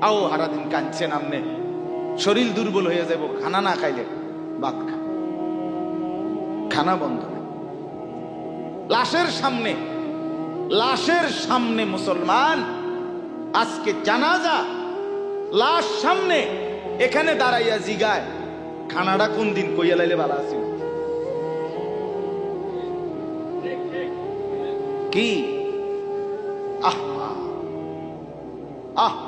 আও হারাদিন কাঁদছেন আমনে শরীর দুর্বল হয়ে যাব খানা না খাইলে ভাত খা। খানা বন্ধ লাশের সামনে লাশের সামনে মুসলমান, আজকে জানাজা, লাশ সামনে, এখানে দাঁড়াইয়া জিগায়। খানাটা কোন দিন কইয়া লাইলে ভালো আছিল? কি? আহ আহা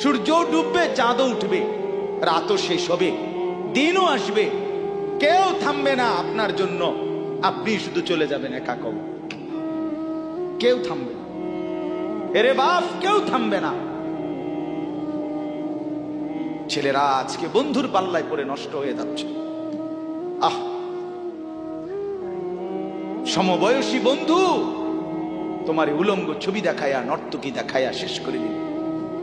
সূর্য ডুববে, চাঁদও উঠবে, রাতও শেষ হবে, দিনও আসবে। কেউ থামবে না আপনার জন্য। আপনি শুধু চলে যাবেন একা কব কেউ থামবে এরে বাপ, কেউ থামবে না। ছেলেরা আজকে বন্ধুর পাল্লায় পড়ে নষ্ট হয়ে যাচ্ছে। আহ! সমবয়সী বন্ধু, তোমার উলঙ্গ ছবি দেখায়া, নর্তকী দেখায়া শেষ করে দিল।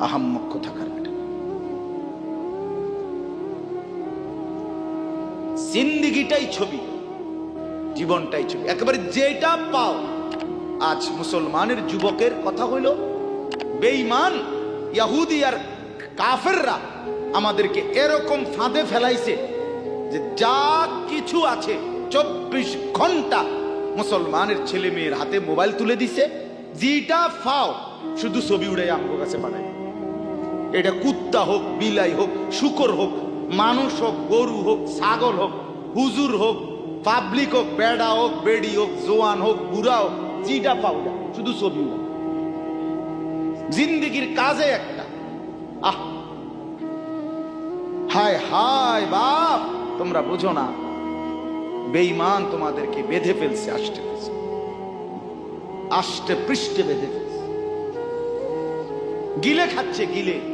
আহাম্মক থাকার বেটা। জিন্দিগিটাই ছবি, জীবনটাই ছবি। একেবারে যেটা পাও, আজ মুসলমানের যুবকের কথা হইল, বেঈমান, ইয়াহুদি আর কাফেররা আমাদেরকে এরকম ফাঁদে ফেলাইছে যে যা কিছু আছে, চব্বিশ ঘণ্টা মুসলমানের ছেলে মেয়ের হাতে মোবাইল তুলে দিছে, যেটা ফাও শুধু ছবি উড়াই আমার কাছে পাঠায় এটা কুত্তা হোক বিলাই হোক শুকর হোক মানুষ হোক গরু হোক ছাগল হোক হুজুর হোক পাবলিক হোক বেড়া হোক বেড়ি হোক জোয়ান হোক বুড়া হোক চিটা না, শুধু ছবি উড়াও। জিন্দিগির কাজে একটা। আহ! হায় হায় বাপ! তোমরা বুঝো না বেঈমান তোমাদেরকে বেঁধে ফেলছে আষ্টে আষ্টে পৃষ্ঠে বেঁধে ফেলছে। গিলে খাচ্ছে গিলে।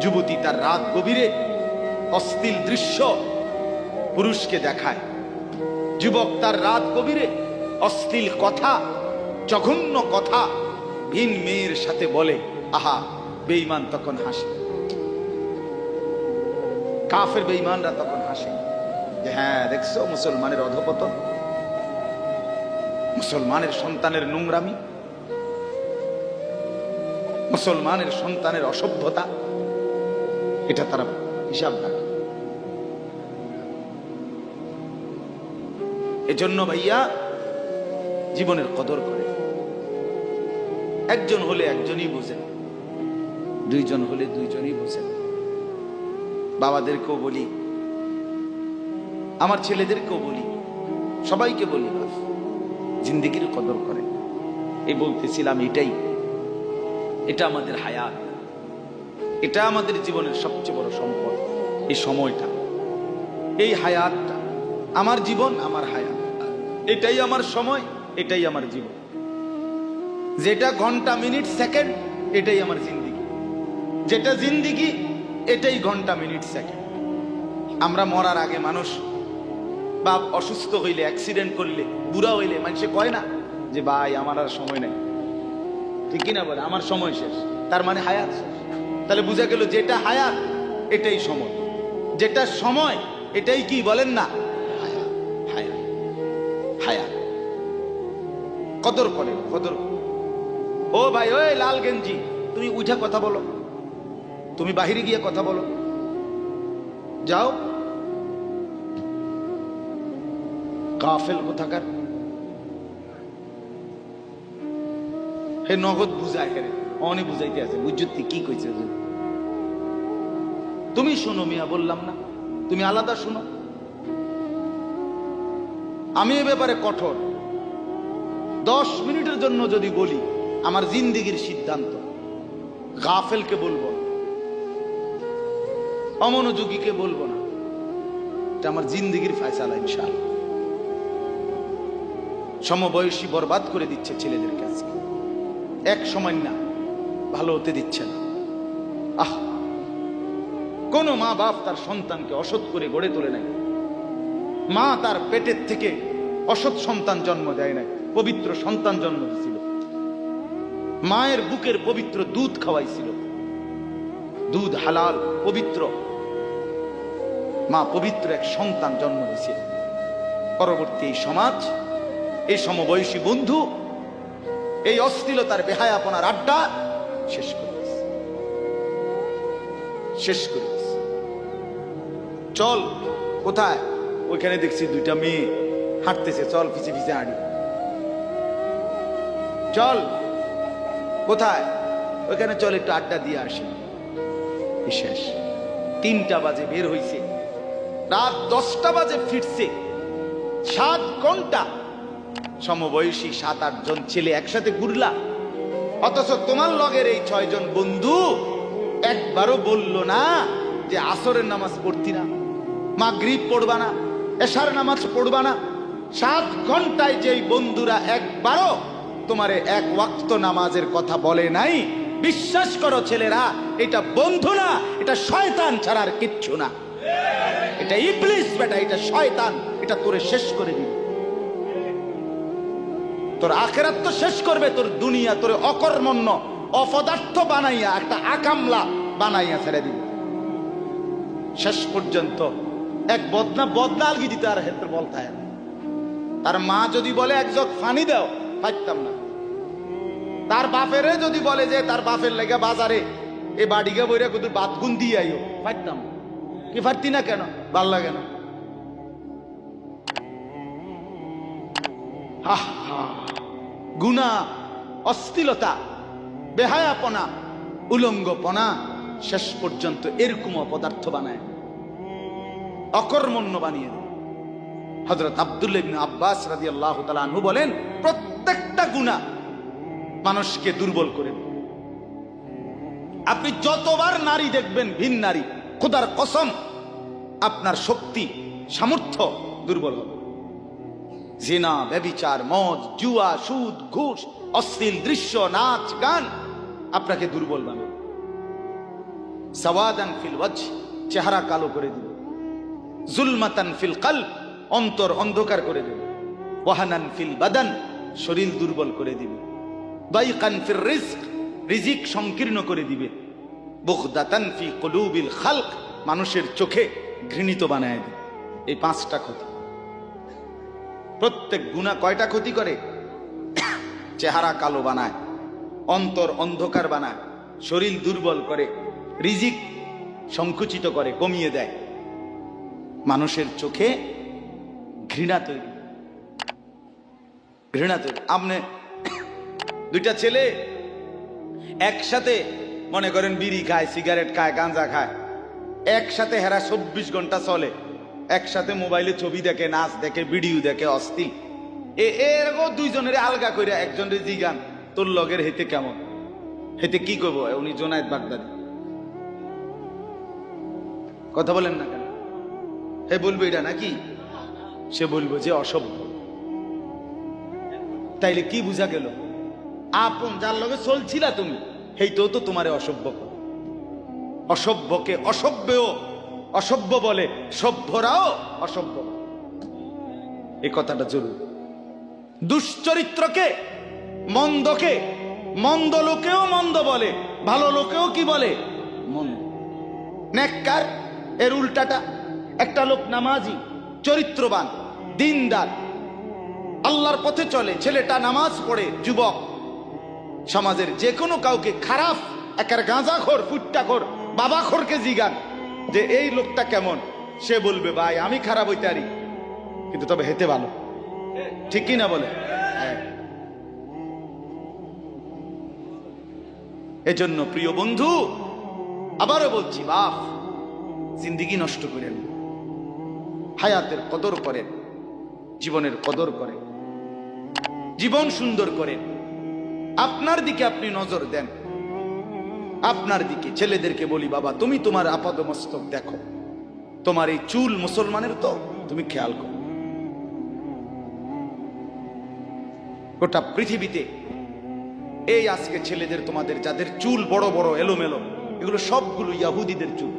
যুবতী তার রাত গভীরে অস্থিল দৃশ্য পুরুষকে দেখায়। যুবক তার রাত গভীরে অশ্লীল কথা, জঘন্য কথা, ভিন মেয়ের সাথে বলে, আহা, বেঈমান তখন হাসে। কাফের বেঈমানরা তখন হাসে যে হ্যাঁ দেখছ, মুসলমানের অধপতন, মুসলমানের সন্তানের নোংরামি, মুসলমানের সন্তানের অসভ্যতা এটা তারা হিসাব রাখে। এজন্য ভাইয়া জীবনের কদর করে। একজন হলে একজনই বোঝেন দুইজন হলে দুইজনই বোঝেন বাবাদেরকেও বলি, আমার ছেলেদেরকেও বলি, সবাইকে বলি জিন্দিগির কদর করে। এই বলতেছিলাম এটাই, এটা আমাদের হায়াত। এটা আমাদের জীবনের সবচেয়ে বড় সম্পদ, এই সময়টা, এই হায়াতটা। আমার জীবন, আমার হায়াত। এটাই আমার সময়, এটাই আমার জীবন। যেটা ঘণ্টা, মিনিট, সেকেন্ড, এটাই আমার জিন্দিগি। যেটা জিন্দিগি, এটাই ঘণ্টা, মিনিট, সেকেন্ড। আমরা মরার আগে মানুষ বা অসুস্থ হইলে অ্যাক্সিডেন্ট করলে, বুড়া হইলে মানুষে কয় না যে, ভাই, আমার আর সময় নেই। ঠিক কিনা বলে? আমার সময় শেষ। তার মানে হায়াত শেষ। তাহলে বুঝা গেল যেটা হায়াত, এটাই সময়। যেটা সময়, এটাই কি বলেন না? হায়াত হায়াত হায়াত। কদর করে, কদর ও ভাই, ওই লাল গেঞ্জি, তুমি উঠে কথা বলো। তুমি বাহিরে গিয়ে কথা বলো। যাও। কাফেল কোথাকার। হে নগদ বুঝায় হেরে অনেক বুঝাইতে আছে বুঝতে কি কইছে তুমি শোনো মিয়া, বললাম না। তুমি আলাদা শোনো। আমি এ ব্যাপারে কঠোর। দশ মিনিটের জন্য যদি বলি, আমার জিন্দিগির সিদ্ধান্ত। গাফেলকে বলব। অমনোযোগীকে বলব না। এটা আমার জিন্দিগির ফায়সালা ইনশাল সমবয়সী বরবাদ করে দিচ্ছে ছেলেদের কাছে। এক সময় না। ভালো হতে দিচ্ছে না। আহ! কোন মা বাপ তার সন্তানকে অসৎ করে গড়ে তোলে নাই। মা তার পেটের থেকে অসৎ সন্তান জন্ম দেয় নাই, পবিত্র সন্তান জন্ম দিয়েছিল মায়ের বুকের পবিত্র দুধ খাওয়াইছিল। দুধ হালাল, পবিত্র। মা পবিত্র এক সন্তান জন্ম দিয়েছিল। পরবর্তী এই সমাজ, এই সমবয়সী বন্ধু, এই অস্থিলতার বেহায়াপনার আড্ডা শেষ করে শেষ করে চল, কোথায়? ওইখানে দেখছি দুইটা মেয়ে হাঁটতেছে। চল পিছে পিছে হাঁটি। চল, কোথায়? ওইখানে চল, একটু আড্ডা দিয়ে আসি। শেষ। তিনটা বাজে, বের হইছে। রাত দশটা বাজে ফিরছে। সাত ঘণ্টা। সমবয়সী সাত আট জন ছেলে একসাথে ঘুরলা অথচ তোমার লগের এই ছয়জন বন্ধু একবারও বলল না যে আসরের নামাজ পড়তি না মা মাগরিব পড়বা না, এশার নামাজ পড়বা না। সাত ঘন্টায় যেই বন্ধুরা একবারও তোমারে এক ওয়াক্ত নামাজের কথা বলে নাই, বিশ্বাস করো ছেলেরা, এটা বন্ধু না, এটা শয়তান ছাড়ার কিচ্ছু না। এটা ইবলিস বেটা, এটা শয়তান, এটা তোরে শেষ করে দিবে। তোর আখেরাত তো শেষ করবে, তোর দুনিয়া, তোর অকর্মণ্য, অপদার্থ বানাইয়া, একটা আকামলা বানাইয়া ছেড়ে দিবে। শেষ পর্যন্ত এক বদনা বদনা আলগি দিতে আর হেতে বলতে তার মা যদি বলে, এক জগ ফানি দাও পাইতাম না। তার বাপেরে যদি বলে যে, তার বাপের লেগে বাজারে এ বাড়িকে বইরা কুতুর বাত গুন দিয়ে আইও পাইতাম না। কি পারতি না কেন? ভালো লাগে না। হা হা। গুণা অস্থিলতা বেহায়াপনা, উলঙ্গপনা শেষ পর্যন্ত এরকম অপদার্থ বানায়। অকর্মণ্য বানিয়ে দেয়। হজরত আবদুল্লাহ ইবনে আব্বাস রাদিয়াল্লাহু তাআলা আনহু বলেন, প্রত্যেকটা গুনাহ মানুষকে দুর্বল করে আপনি যতবার নারী দেখবেন, ভিন নারী, খোদার কসম, আপনার শক্তি, সামর্থ্য দুর্বল হবে। জিনা ব্যবিচার মদ, জুয়া, সুদ, ঘুষ, অশ্লীল দৃশ্য, নাচ, গান আপনাকে দুর্বল বানাবে। সওয়াদান ফিল ওয়াজ চেহারা কালো করে দিবে। জুলমাতান ফিল কাল অন্তর অন্ধকার করে দেবে। ওয়াহানান ফিল বাদান, শরীর দুর্বল করে দিবে। বাইকান ফির রিজক, রিজিক সংকীর্ণ করে দিবে। বুগদাতান ফি কলুবিল খালক, মানুষের চোখে ঘৃণিত বানায় দিবে। এই পাঁচটা ক্ষতি প্রত্যেক গুণা কয়টা ক্ষতি করে? চেহারা কালো বানায়, অন্তর অন্ধকার বানায়, শরীর দুর্বল করে, রিজিক সংকুচিত করে, কমিয়ে দেয়। মানুষের চোখে ঘৃণা তৈরি। ঘৃণা তৈরি। আপনি দুইটা ছেলে একসাথে মনে করেন বিড়ি খায়, সিগারেট খায়, গাঁজা খায়, একসাথে হেরা চব্বিশ ঘণ্টা চলে। একসাথে মোবাইলে ছবি দেখে, নাচ দেখে, ভিডিও দেখে, অস্থির। এরকম দুইজনের আলগা করে একজনের জিগান, তোর লগের হেতে কেমন? হেতে কি করব? উনি জোনায়েদ বাগদাদি। কথা বলেন না কেন? হে, বলব এটা নাকি? সে বলব যে অসভ্য। তাইলে কি বুঝা গেল? আপন যার লগে চলছিলা তুমি, হেইতেও তো তোমারে অসভ্য অসভ্যকে অসভ্যও অসভ্য বলে, সভ্যরাও অসভ্য। এই কথাটা জরুরি। দুশ্চরিত্রকে মন্দকে, মন্দ লোকেও মন্দ বলে, ভালো লোকেও কি বলে? মন্দ। নেককার, এর উল্টাটা, একটা লোক নামাজি, চরিত্রবান, দিনদার। আল্লাহর পথে চলে, ছেলেটা নামাজ পড়ে, যুবক। সমাজের যে কোনো কাউকে খারাপ, একার গাঁজাখোর, ফুট্টাখোর, বাবাখোরকে জিগান। যে এই লোকটা কেমন? সে বলবে, ভাই, আমি খারাপ হইতে পারি কিন্তু তবে হেতে ভালো। ঠিক কি না বলে? হ্যাঁ। এজন্য প্রিয় বন্ধু, আবারও বলছি, বাপ, জিন্দিগি নষ্ট করেন। হায়াতের কদর করেন। জীবনের কদর করেন। জীবন সুন্দর করেন। আপনার দিকে আপনি নজর দেন। আপনার দিকে, ছেলেদেরকে বলি, বাবা, তুমি তোমার আপাদ মস্তক দেখো। তোমার এই চুল মুসলমানের তো, তুমি খেয়াল করো। গোটা পৃথিবীতে এই আজকে ছেলেদের, তোমাদের, যাদের চুল বড় বড়, এলোমেলো, এগুলো সবগুলো ইয়াহুদিদের চুল।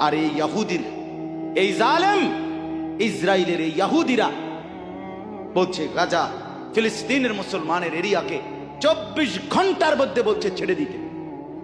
আর এই ইয়াহুদির, এই জালেম ইসরায়েলের এই ইয়াহুদিরা বলছে গাজা ফিলিস্তিনের মুসলমানের এরিয়াকে চব্বিশ ঘণ্টার মধ্যে বলছে ছেড়ে দিতে।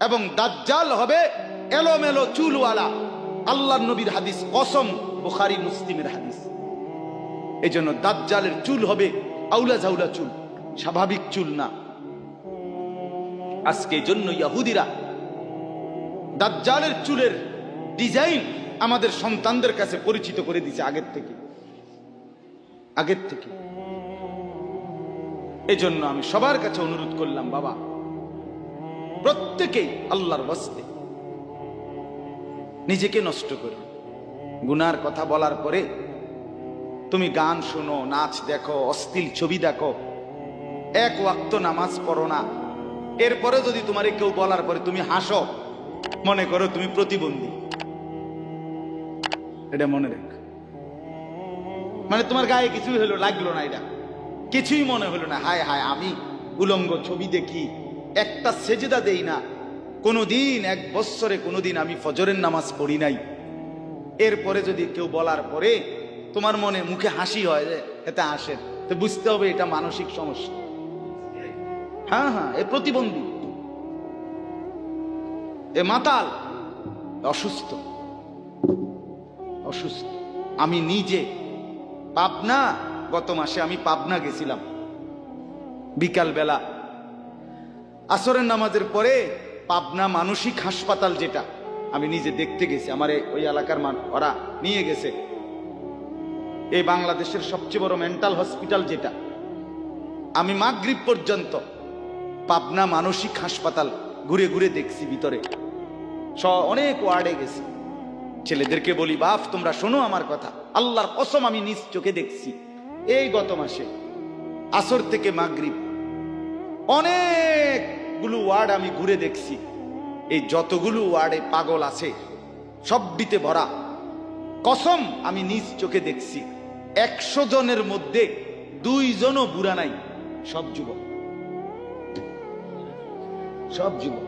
এবং দাজ্জাল হবে এলোমেলো চুলওয়ালা। আল্লাহ নবীর হাদিস, কসম বুখারি, মুসলিমের হাদিস। এই জন্য দাজ্জালের চুল হবে আউলা ঝাউলা চুল, স্বাভাবিক চুল না। আজকে জন্য ইয়াহুদিরা দাজ্জালের চুলের ডিজাইন আমাদের সন্তানদের কাছে পরিচিত করে দিছে আগের থেকে। আগের থেকে। এজন্য আমি সবার কাছে অনুরোধ করলাম, বাবা প্রত্যেকেই আল্লাহর বস্তে নিজেকে নষ্ট করো। গুনার কথা বলার পরে তুমি গান শোনো, নাচ দেখো, অশ্লীল ছবি দেখো, এক ওয়াক্ত নামাজ পড়ো না। এরপরে যদি তোমারে কেউ বলার পরে তুমি হাসো, মনে করো তুমি প্রতিবন্ধী। এটা মনে রেখ। মানে তোমার গায়ে কিছুই হলো, লাগল না এটা। কিছুই মনে হলো না। হায় হায়, আমি উলঙ্গ ছবি দেখি একটা সেজদা দেই না। কোনোদিন, এক বৎসরে কোনোদিন আমি ফজরের নামাজ পড়ি নাই। এরপরে যদি কেউ বলার পরে তোমার মনে মুখে হাসি হয় যে, এতে আসে তো বুঝতে হবে এটা মানসিক সমস্যা। হ্যাঁ হ্যাঁ এ প্রতিবন্ধী। এ মাতাল। অসুস্থ। অসুস্থ। আমি নিজে। পাবনা, গত মাসে আমি পাবনা গেছিলাম। বিকাল বেলা আসরের নামাজের পরে পাবনা মানসিক হাসপাতাল যেটা, আমি নিজে দেখতে গেছি, আমার ওই এলাকার মান, ওরা নিয়ে গেছে। এই বাংলাদেশের সবচেয়ে বড় মেন্টাল হসপিটাল যেটা, আমি মাগরিব পর্যন্ত পাবনা মানসিক হাসপাতাল ঘুরে ঘুরে দেখছি ভিতরে। স, অনেক ওয়ার্ডে গেছি। ছেলেদেরকে বলি বাপ তোমরা শোনো আমার কথা। আল্লাহর কসম, আমি নিজ চোখে দেখছি। এই গত মাসে, আসর থেকে মাগরিব অনেকগুলো ওয়ার্ড আমি ঘুরে দেখছি। এই যতগুলো ওয়ার্ডে পাগল আছে, সবটিতে ভরা। কসম আমি নিজ চোখে দেখছি, একশো জনের মধ্যে দুইজনও বুড়া নাই, সব যুবক। সব যুবক।